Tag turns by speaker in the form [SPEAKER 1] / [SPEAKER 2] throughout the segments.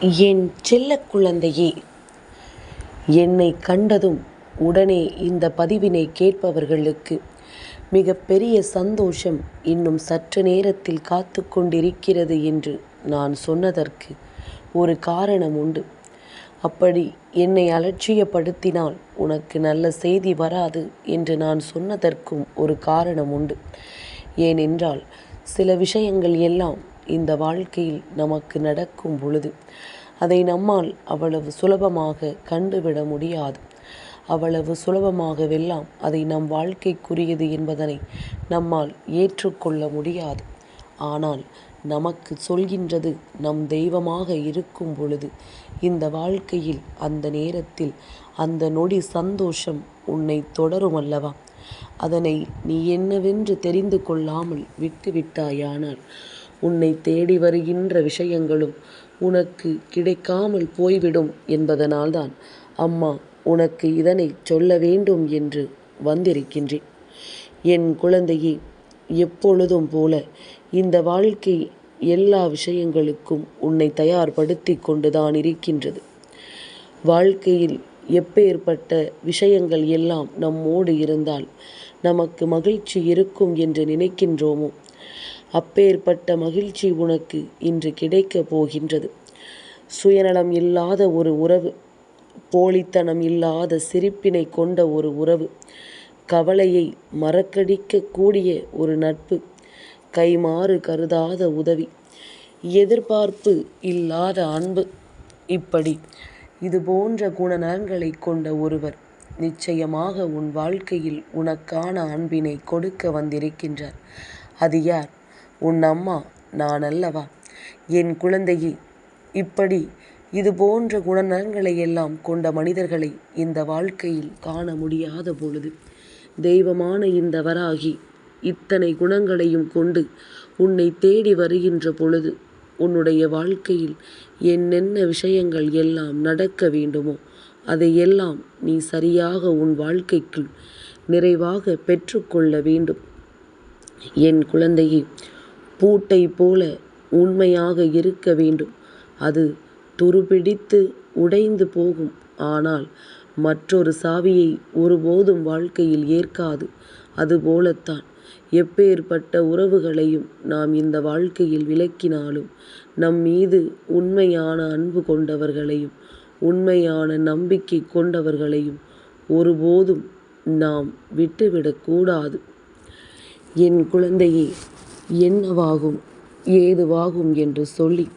[SPEAKER 1] என் செல்ல குழந்தையே. என்னை கண்டதும் உடனே இந்த பதிவினை கேட்பவர்களுக்கு மிகப்பெரிய சந்தோஷம் இன்னும் சற்று நேரத்தில் காத்து கொண்டிருக்கிறது என்று நான் சொன்னதற்கு ஒரு காரணம் உண்டு. அப்படி என்னை அலட்சியப்படுத்தினால் உனக்கு நல்ல செய்தி வராது என்று நான் சொன்னதற்கும் ஒரு காரணம் உண்டு. ஏனென்றால் சில விஷயங்கள் எல்லாம் இந்த வாழ்க்கையில் நமக்கு நடக்கும் பொழுது அதை நம்மால் அவ்வளவு சுலபமாக கண்டுவிட முடியாது. அவ்வளவு சுலபமாகவெல்லாம் அதை நம் வாழ்க்கைக்குரியது என்பதனை நம்மால் ஏற்றுக்கொள்ள முடியாது. ஆனால் நமக்கு சொல்கின்றது நம் தெய்வமாக இருக்கும் பொழுது இந்த வாழ்க்கையில் அந்த நேரத்தில் அந்த நொடி சந்தோஷம் உன்னை தொடரும் அல்லவா அதனை நீ என்னவென்று தெரிந்து கொள்ளாமல் விட்டுவிட்டாயானால் உன்னை தேடி வருகின்ற விஷயங்களும் உனக்கு கிடைக்காமல் போய்விடும் என்பதனால்தான். அம்மா உனக்கு இதனை சொல்ல வேண்டும் என்று வந்திருக்கின்றேன். என் குழந்தையே எப்பொழுதும் போல இந்த வாழ்க்கை எல்லா விஷயங்களுக்கும் உன்னை தயார்படுத்தி கொண்டுதான் இருக்கின்றது. வாழ்க்கையில் எப்பேற்பட்ட விஷயங்கள் எல்லாம் நம்மோடு இருந்தால் நமக்கு மகிழ்ச்சி இருக்கும் என்று நினைக்கின்றோமோ அப்பேற்பட்ட மகிழ்ச்சி உனக்கு இன்று கிடைக்கப் போகின்றது. சுயநலம் இல்லாத ஒரு உறவு போலித்தனம் இல்லாத சிரிப்பினை கொண்ட ஒரு உறவு கவலையை மறக்கடிக்கக்கூடிய ஒரு நட்பு கைமாறு கருதாத உதவி எதிர்பார்ப்பு இல்லாத அன்பு. இப்படி இது போன்ற குணநலன்களை கொண்ட ஒருவர் நிச்சயமாக உன் வாழ்க்கையில் உனக்கான அன்பினை கொடுக்க வந்திருக்கின்றார். அது யார்? உன் அம்மா நான் அல்லவா என் குழந்தையே இப்படி இது போன்ற குணநலன்களை எல்லாம் கொண்ட மனிதர்களை இந்த வாழ்க்கையில் காண முடியாத பொழுது தெய்வமான இந்த வராகி இத்தனை குணங்களையும் கொண்டு உன்னை தேடி வருகின்ற பொழுது உன்னுடைய வாழ்க்கையில் என்னென்ன விஷயங்கள் எல்லாம் நடக்க வேண்டுமோ அதையெல்லாம் நீ சரியாக உன் வாழ்க்கைக்குள் நிறைவாக பெற்றுக்கொள்ள வேண்டும். என் குழந்தையை பூட்டை போல உண்மையாக இருக்க வேண்டும். அது துருபிடித்து உடைந்து போகும். ஆனால் மற்றொரு சாவியை ஒருபோதும் வாழ்க்கையில் ஏற்காது. அதுபோலத்தான் எப்பேற்பட்ட உறவுகளையும் நாம் இந்த வாழ்க்கையில் விளக்கினாலும் நம் மீது உண்மையான அன்பு கொண்டவர்களையும் உண்மையான நம்பிக்கை கொண்டவர்களையும் ஒருபோதும் நாம் விட்டுவிடக்கூடாது. என் குழந்தையே என்னவாகும்? ஏதுவாகும் என்று சொல்லி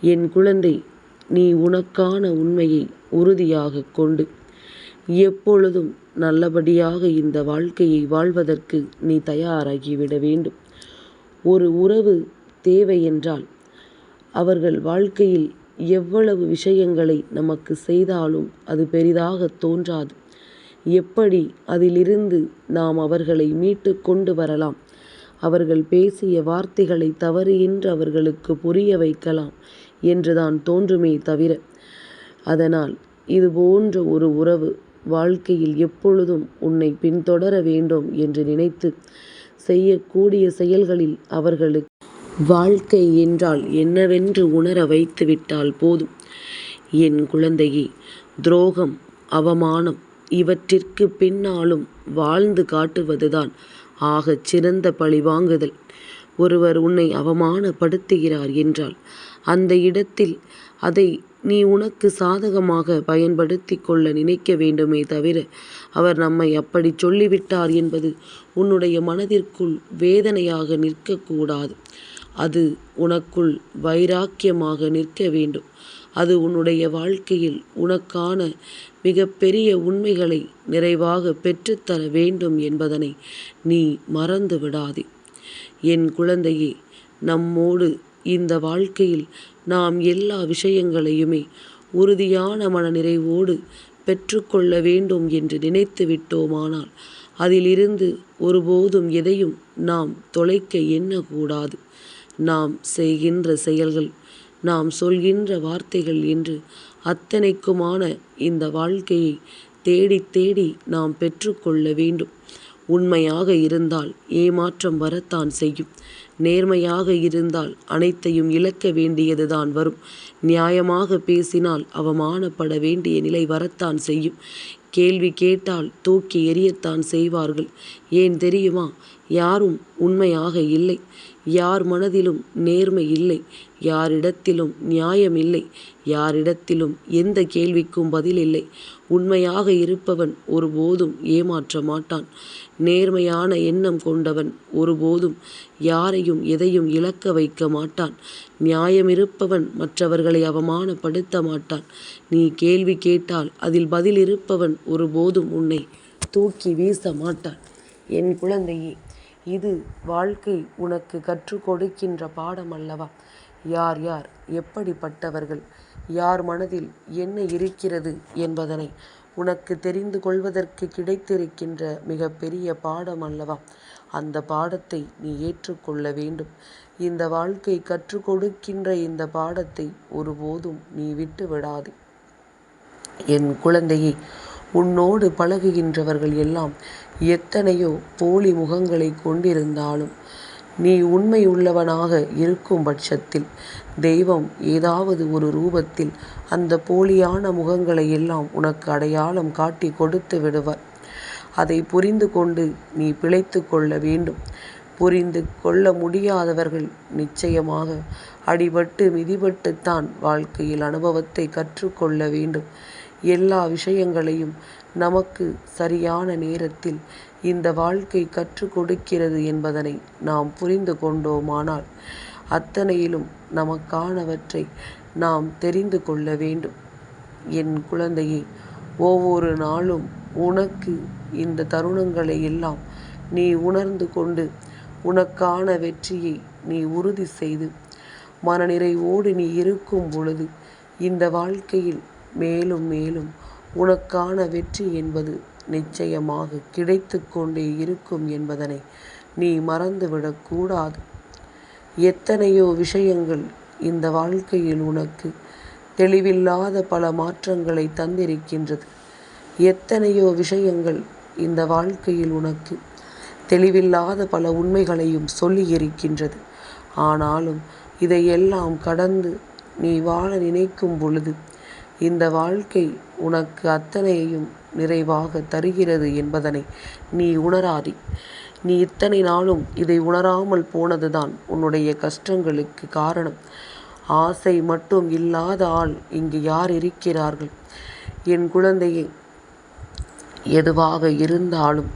[SPEAKER 1] என் குழந்தை நீ உனக்கான உண்மையை உறுதியாக கொண்டு எப்பொழுதும் நல்லபடியாக இந்த வாழ்க்கையை வாழ்வதற்கு நீ தயாராகிவிட வேண்டும். ஒரு உறவு தேவை என்றால் அவர்கள் வாழ்க்கையில் எவ்வளவு விஷயங்களை நமக்கு செய்தாலும் அது பெரிதாக தோன்றாது. எப்படி அதிலிருந்து நாம் அவர்களை மீட்டு கொண்டு வரலாம்? அவர்கள் பேசிய வார்த்தைகளை தவறு என்று அவர்களுக்கு புரிய வைக்கலாம் என்றுதான் தோன்றுமே தவிர அதனால் இது போன்ற ஒரு உறவு வாழ்க்கையில் எப்பொழுதும் உன்னை பின்தொடர வேண்டும் என்று நினைத்து செய்யக்கூடிய செயல்களில் அவர்களுக்கு வாழ்க்கை என்றால் என்னவென்று உணர வைத்து விட்டால் போதும். என் குழந்தையே துரோகம் அவமானம் இவற்றிற்கு பின்னாலும் வாழ்ந்து காட்டுவதுதான் ஆகச் சிறந்த பழிவாங்குதல் ஒருவர் உன்னை அவமானப்படுத்துகிறார் என்றால் அந்த இடத்தில் அதை நீ உனக்கு சாதகமாக பயன்படுத்தி கொள்ள நினைக்க வேண்டுமே தவிர அவர் நம்மை அப்படி சொல்லிவிட்டார் என்பது உன்னுடைய மனதிற்குள் வேதனையாக நிற்கக்கூடாது. அது உனக்குள் வைராக்கியமாக நிற்க வேண்டும். அது உன்னுடைய வாழ்க்கையில் உனக்கான மிகப்பெரிய உண்மைகளை நிறைவாக பெற்றுத்தர வேண்டும் என்பதனை நீ மறந்து விடாதே. என் குழந்தையே நம்மோடு இந்த வாழ்க்கையில் நாம் எல்லா விஷயங்களையுமே உறுதியான மனநிறைவோடு பெற்றுக்கொள்ள வேண்டும் என்று நினைத்து விட்டோமானால் அதிலிருந்து ஒருபோதும் எதையும் நாம் தொலைக்க எண்ணக்கூடாது. நாம் செய்கின்ற செயல்கள் நாம் சொல்கின்ற வார்த்தைகள் என்று அத்தனைக்குமான இந்த வாழ்க்கையை தேடி தேடி நாம் பெற்றுக்கொள்ள வேண்டும் உண்மையாக இருந்தால் ஏமாற்றம் வரத்தான் செய்யும் நேர்மையாக இருந்தால் அனைத்தையும் இழக்க வேண்டியதுதான் வரும். நியாயமாக பேசினால் அவமானப்பட வேண்டிய நிலை வரத்தான் செய்யும். கேள்வி கேட்டால் தூக்கி எறியத்தான் செய்வார்கள். ஏன் தெரியுமா? யாரும் உண்மையாக இல்லை. யார் மனதிலும் நேர்மை இல்லை. யாரிடத்திலும் நியாயம் இல்லை. யாரிடத்திலும் எந்த கேள்விக்கும் பதில் இல்லை. உண்மையாக இருப்பவன் ஒருபோதும் ஏமாற்ற மாட்டான். நேர்மையான எண்ணம் கொண்டவன் ஒருபோதும் யாரையும் எதையும் இழக்க வைக்க மாட்டான். நியாயமிருப்பவன் மற்றவர்களை அவமானப்படுத்த மாட்டான். நீ கேள்வி கேட்டால் அதில் பதில் இருப்பவன் ஒருபோதும் உன்னை தூக்கி வீச மாட்டான். என் குழந்தையே இது வாழ்க்கை உனக்கு கற்றுக் கொடுக்கின்ற பாடம் அல்லவா? யார் யார் எப்படிப்பட்டவர்கள் யார் மனதில் என்ன இருக்கிறது என்பதனை உனக்கு தெரிந்து கொள்வதற்கு கிடைத்திருக்கின்ற மிகப்பெரிய பாடம் அல்லவா? அந்த பாடத்தை நீ ஏற்றுக்கொள்ள வேண்டும். இந்த வாழ்க்கை கற்றுக் கொடுக்கின்ற இந்த பாடத்தை ஒருபோதும் நீ விட்டு விடாதே. என் குழந்தையை உன்னோடு பழகுகின்றவர்கள் எல்லாம் எத்தனையோ போலி முகங்களை கொண்டிருந்தாலும் நீ உண்மையுள்ளவனாக இருக்கும் பட்சத்தில் தெய்வம் ஏதாவது ஒரு ரூபத்தில் அந்த போலியான முகங்களை எல்லாம் உனக்கு அடையாளம் காட்டி கொடுத்து விடுவார். அதை புரிந்து கொண்டு நீ பிழைத்து கொள்ள வேண்டும். புரிந்து கொள்ள முடியாதவர்கள் நிச்சயமாக அடிபட்டு மிதிபட்டுத்தான் வாழ்க்கையில் அனுபவத்தை கற்றுக்கொள்ள வேண்டும். எல்லா விஷயங்களையும் நமக்கு சரியான நேரத்தில் இந்த வாழ்க்கை கற்றுக் கொடுக்கிறது என்பதனை நாம் புரிந்து கொண்டோமானால் அத்தனையிலும் நமக்கானவற்றை நாம் தெரிந்து கொள்ள வேண்டும். என் குழந்தையே ஒவ்வொரு நாளும் உனக்கு இந்த தருணங்களை எல்லாம் நீ உணர்ந்து கொண்டு உனக்கான வெற்றியை நீ உறுதி செய்து மனநிறைவோடு நீ இருக்கும் பொழுது இந்த வாழ்க்கையில் மேலும் மேலும் உனக்கான வெற்றி என்பது நிச்சயமாக கிடைத்து கொண்டே இருக்கும் என்பதனை நீ மறந்துவிடக்கூடாது எத்தனையோ விஷயங்கள் இந்த வாழ்க்கையில் உனக்கு தெளிவில்லாத பல மாற்றங்களை தந்திருக்கின்றது. எத்தனையோ விஷயங்கள் இந்த வாழ்க்கையில் உனக்கு தெளிவில்லாத பல உண்மைகளையும் சொல்லியிருக்கின்றது. ஆனாலும் இதையெல்லாம் கடந்து நீ வாழ நினைக்கும் பொழுது இந்த வாழ்க்கை உனக்கு அத்தனையையும் நிறைவாக தருகிறது என்பதனை நீ உணராதே. நீ இத்தனை நாளும் இதை உணராமல் போனதுதான் உன்னுடைய கஷ்டங்களுக்கு காரணம். ஆசை மட்டும் இல்லாத ஆள் இங்கு யார் இருக்கிறார்கள்? என் குழந்தையே எதுவாக இருந்தாலும்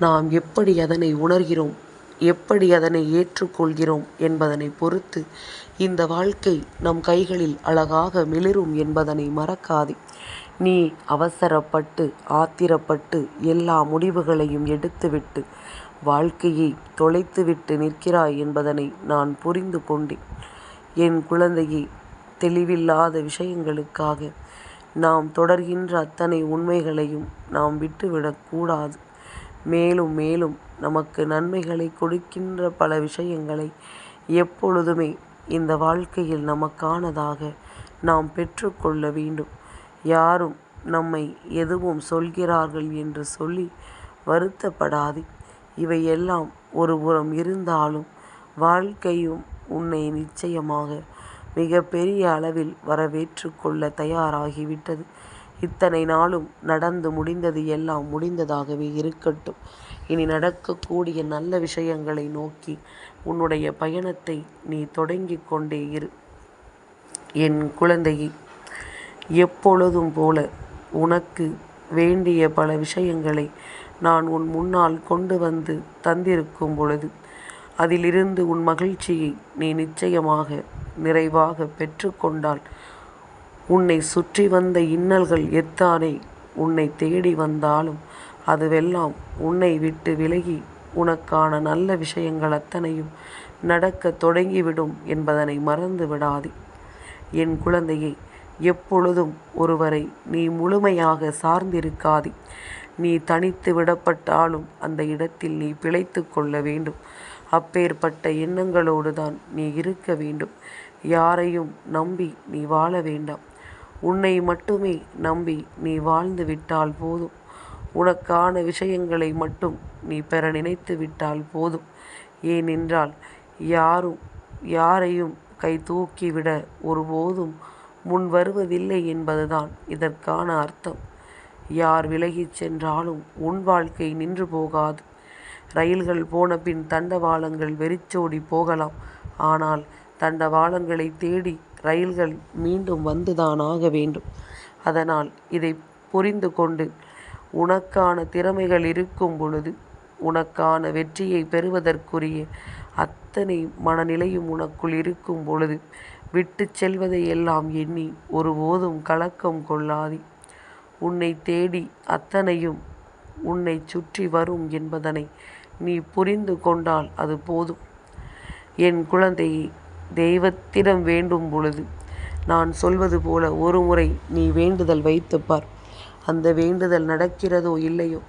[SPEAKER 1] நாம் எப்படி அதனை உணர்கிறோம் எப்படி அதனை ஏற்றுக்கொள்கிறோம் என்பதனை பொறுத்து இந்த வாழ்க்கை நம் கைகளில் அழகாக மிளிரும் என்பதனை மறக்காதே. நீ அவசரப்பட்டு ஆத்திரப்பட்டு எல்லா முடிவுகளையும் எடுத்துவிட்டு வாழ்க்கையை தொலைத்துவிட்டு நிற்கிறாய் என்பதனை நான் புரிந்து கொண்டேன். என் குழந்தையை தெளிவில்லாத விஷயங்களுக்காக நாம் தொடர்கின்ற அத்தனை உண்மைகளையும் நாம் விட்டுவிடக்கூடாது மேலும் மேலும் நமக்கு நன்மைகளை கொடுக்கின்ற பல விஷயங்களை எப்பொழுதுமே இந்த வாழ்க்கையில் நமக்கானதாக நாம் பெற்றுக்கொள்ள வேண்டும். யாரும் நம்மை எதுவும் சொல்கிறார்கள் என்று சொல்லி வருத்தப்படாதே. இவையெல்லாம் ஒருபுறம் இருந்தாலும் வாழ்க்கையும் உன்னை நிச்சயமாக மிகப்பெரிய அளவில் வரவேற்று கொள்ள தயாராகிவிட்டது. இத்தனை நாளும் நடந்து முடிந்தது எல்லாம் முடிந்ததாகவே இருக்கட்டும். இனி நடக்கக்கூடிய நல்ல விஷயங்களை நோக்கி உன்னுடைய பயணத்தை நீ தொடங்கி கொண்டே இரு. என் குழந்தையை எப்பொழுதும் போல உனக்கு வேண்டிய பல விஷயங்களை நான் உன் முன்னால் கொண்டு வந்து தந்திருக்கும் பொழுது அதிலிருந்து உன் மகிழ்ச்சியை நீ நிச்சயமாக நிறைவாக பெற்றுக்கொண்டால் உன்னை சுற்றி வந்த இன்னல்கள் எத்தானே உன்னை தேடி வந்தாலும் அதுவெல்லாம் உன்னை விட்டு விலகி உனக்கான நல்ல விஷயங்கள் அத்தனையும் நடக்கத் தொடங்கிவிடும் என்பதனை மறந்து விடாதே. என் குழந்தையே எப்பொழுதும் ஒருவரை நீ முழுமையாக சார்ந்திருக்காதே. நீ தனித்து விடப்பட்டாலும் அந்த இடத்தில் நீ பிழைத்து கொள்ள வேண்டும். அப்பேற்பட்ட எண்ணங்களோடு தான் நீ இருக்க வேண்டும். யாரையும் நம்பி நீ வாழ வேண்டாம். உன்னை மட்டுமே நம்பி நீ வாழ்ந்து விட்டால் போதும். உனக்கான விஷயங்களை மட்டும் நீ பெற நினைத்து விட்டால் போதும். ஏனென்றால் யாரும் யாரையும் கை தூக்கிவிட ஒருபோதும் முன் வருவதில்லை என்பதுதான் இதற்கான அர்த்தம். யார் விலகிச் சென்றாலும் உன் வாழ்க்கை நின்று போகாது. ரயில்கள் போனபின் தண்டவாளங்கள் வெறிச்சோடி போகலாம். ஆனால் தண்டவாளங்களைத் தேடி ரயில்கள் மீண்டும் வந்துதான் ஆக வேண்டும். அதனால் இதை புரிந்து கொண்டு உனக்கான திறமைகள் இருக்கும் பொழுது உனக்கான வெற்றியைப் பெறுவதற்குரிய அத்தனை மனநிலையும் உனக்குள் இருக்கும் பொழுது விட்டுச் செல்வதை எல்லாம் எண்ணி ஒருபோதும் கலக்கம் கொள்ளாதே. உன்னைத் தேடி அத்தனையும் உன்னைச் சுற்றி வரும் என்பதனை நீ புரிந்து கொண்டால் அது போதும். என் குழந்தையை தெய்வத்திடம் வேண்டும் பொழுது நான் சொல்வது போல ஒருமுறை நீ வேண்டுதல் வைத்துப் பார். அந்த வேண்டுதல் நடக்கிறதோ இல்லையோ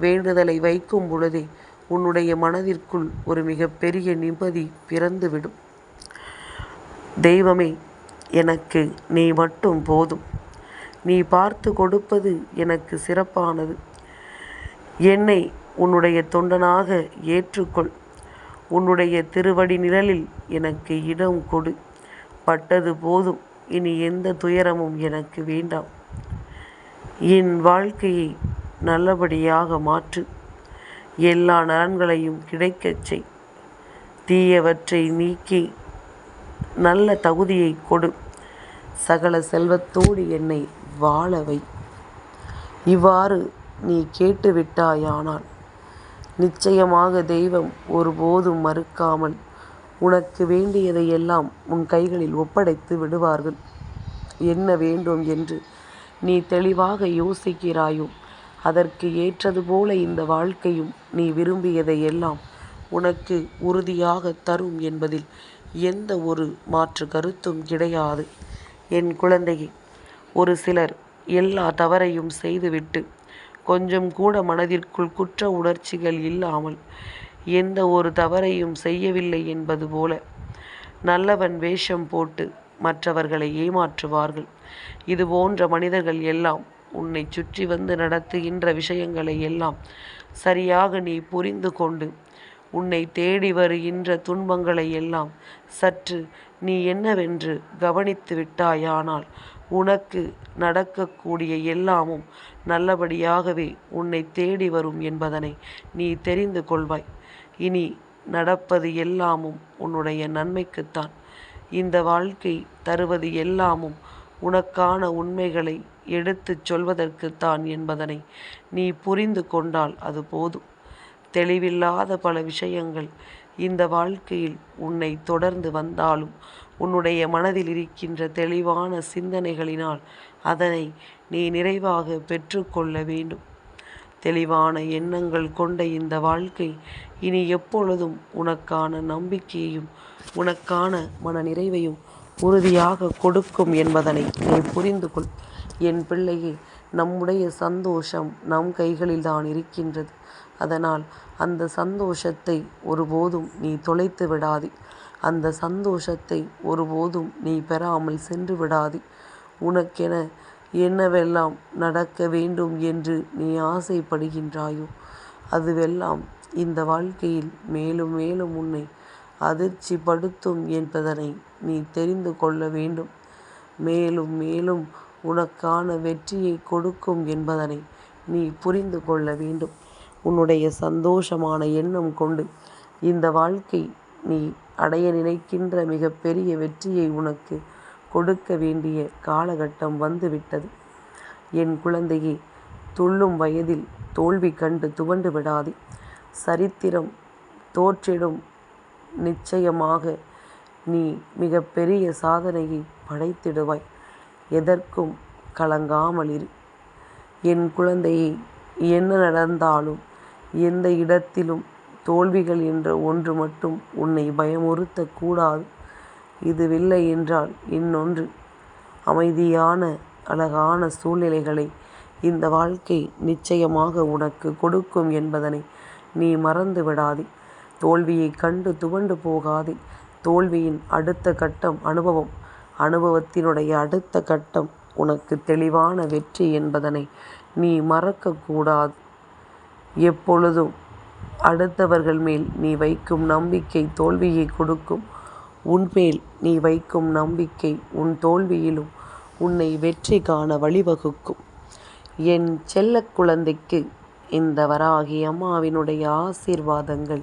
[SPEAKER 1] வேண்டுதலை வைக்கும் பொழுதே உன்னுடைய மனதிற்குள் ஒரு மிகப்பெரிய நிம்மதி பிறந்துவிடும். தெய்வமே எனக்கு நீ மட்டும் போதும். நீ பார்த்து கொடுப்பது எனக்கு சிறப்பானது. என்னை உன்னுடைய தொண்டனாக ஏற்றுக்கொள். உன்னுடைய திருவடி நிழலில் எனக்கு இடம் கொடு. பட்டது போதும் இனி எந்த துயரமும் எனக்கு வேண்டாம். என் வாழ்க்கையை நல்லபடியாக மாற்று. எல்லா நலன்களையும் கிடைக்கச் செய். தீயவற்றை நீக்கி நல்ல தகுதியைக் கொடு. சகல செல்வத்தோடு என்னை வாழவை இவ்வாறு நீ கேட்டுவிட்டாயானால் நிச்சயமாக தெய்வம் ஒருபோதும் மறுக்காமல் உனக்கு வேண்டியதையெல்லாம் உன் கைகளில் ஒப்படைத்து விடுவார்கள். என்ன வேண்டும் என்று நீ தெளிவாக யோசிக்கிறாயோ அதற்கு ஏற்றது போல இந்த வாழ்க்கையும் நீ விரும்பியதை எல்லாம் உனக்கு உறுதியாக தரும் என்பதில் எந்த ஒரு மாற்று கருத்தும் கிடையாது. என் குழந்தையே ஒரு சிலர் எல்லா தவறையும் செய்துவிட்டு கொஞ்சம் கூட மனதிற்குள் குற்ற உணர்ச்சிகள் இல்லாமல் எந்த ஒரு தவறையும் செய்யவில்லை என்பது போல நல்லவன் வேஷம் போட்டு மற்றவர்களை ஏமாற்றுவார்கள். இது போன்ற மனிதர்கள் எல்லாம் உன்னை சுற்றி வந்து நடத்துகின்ற விஷயங்களை எல்லாம் சரியாக நீ புரிந்து கொண்டு உன்னை தேடி வருகின்ற துன்பங்களை எல்லாம் சற்று நீ என்னவென்று கவனித்து விட்டாயானால் உனக்கு நடக்கக்கூடிய எல்லாமும் நல்லபடியாகவே உன்னை தேடி வரும் என்பதனை நீ தெரிந்து கொள்வாய். இனி நடப்பது எல்லாமும் உன்னுடைய நன்மைக்குத்தான். இந்த வாழ்க்கை தருவது எல்லாமும் உனக்கான உண்மைகளை எடுத்துச் சொல்வதற்குத்தான் என்பதனை நீ புரிந்து கொண்டால் அது போதும். தெளிவில்லாத பல விஷயங்கள் இந்த வாழ்க்கையில் உன்னை தொடர்ந்து வந்தாலும் உன்னுடைய மனதில் இருக்கின்ற தெளிவான சிந்தனைகளினால் அதனை நீ நிறைவாக பெற்றுக்கொள்ள வேண்டும். தெளிவான எண்ணங்கள் கொண்ட இந்த வாழ்க்கை இனி எப்பொழுதும் உனக்கான நம்பிக்கையையும் உனக்கான மன நிறைவையும் உறுதியாக கொடுக்கும் என்பதனை நீ புரிந்து கொள். என் பிள்ளையே நம்முடைய சந்தோஷம் நம் கைகளில் தான் இருக்கின்றது. அதனால் அந்த சந்தோஷத்தை ஒருபோதும் நீ தொலைத்து விடாதே. அந்த சந்தோஷத்தை ஒருபோதும் நீ பெறாமல் சென்று விடாதே. உனக்கென என்னவெல்லாம் நடக்க வேண்டும் என்று நீ ஆசைப்படுகின்றாயோ அதுவெல்லாம் இந்த வாழ்க்கையில் மேலும் மேலும் உன்னை அதிர்ச்சிப்படுத்தும் என்பதனை நீ தெரிந்து கொள்ள வேண்டும். மேலும் மேலும் உனக்கான வெற்றியை கொடுக்கும் என்பதனை நீ புரிந்து கொள்ள வேண்டும். உன்னுடைய சந்தோஷமான எண்ணம் கொண்டு இந்த வாழ்க்கை நீ அடைய நினைக்கின்ற மிகப்பெரிய வெற்றியை உனக்கு கொடுக்க வேண்டிய காலகட்டம் வந்துவிட்டது. என் குழந்தையே துள்ளும் வயதில் தோல்வி கண்டு துவண்டு விடாதே. சரித்திரம் தோற்றிடும் நிச்சயமாக நீ மிகப்பெரிய சாதனையை படைத்திடுவாய். எதற்கும் கலங்காமல் இரு. என் குழந்தையை என்ன நடந்தாலும் எந்த இடத்திலும் தோல்விகள் என்ற ஒன்று மட்டும் உன்னை பயமுறுத்தக்கூடாது இதுவில்லை என்றால் இன்னொன்று. அமைதியான அழகான சூழ்நிலைகளை இந்த வாழ்க்கை நிச்சயமாக உனக்கு கொடுக்கும் என்பதனை நீ மறந்து விடாதே. தோல்வியைக் கண்டு துவண்டு போகாதே. தோல்வியின் அடுத்த கட்டம் அனுபவம். அனுபவத்தினுடைய அடுத்த கட்டம் உனக்கு தெளிவான வெற்றி என்பதனை நீ மறக்கக்கூடாது எப்பொழுதும் அடுத்தவர்கள் மேல் நீ வைக்கும் நம்பிக்கை தோல்வியை கொடுக்கும். உன்மேல் நீ வைக்கும் நம்பிக்கை உன் தோல்வியிலும் உன்னை வெற்றி காண வழிவகுக்கும். என் செல்ல குழந்தைக்கு இந்த வராகி அம்மாவினுடைய ஆசீர்வாதங்கள்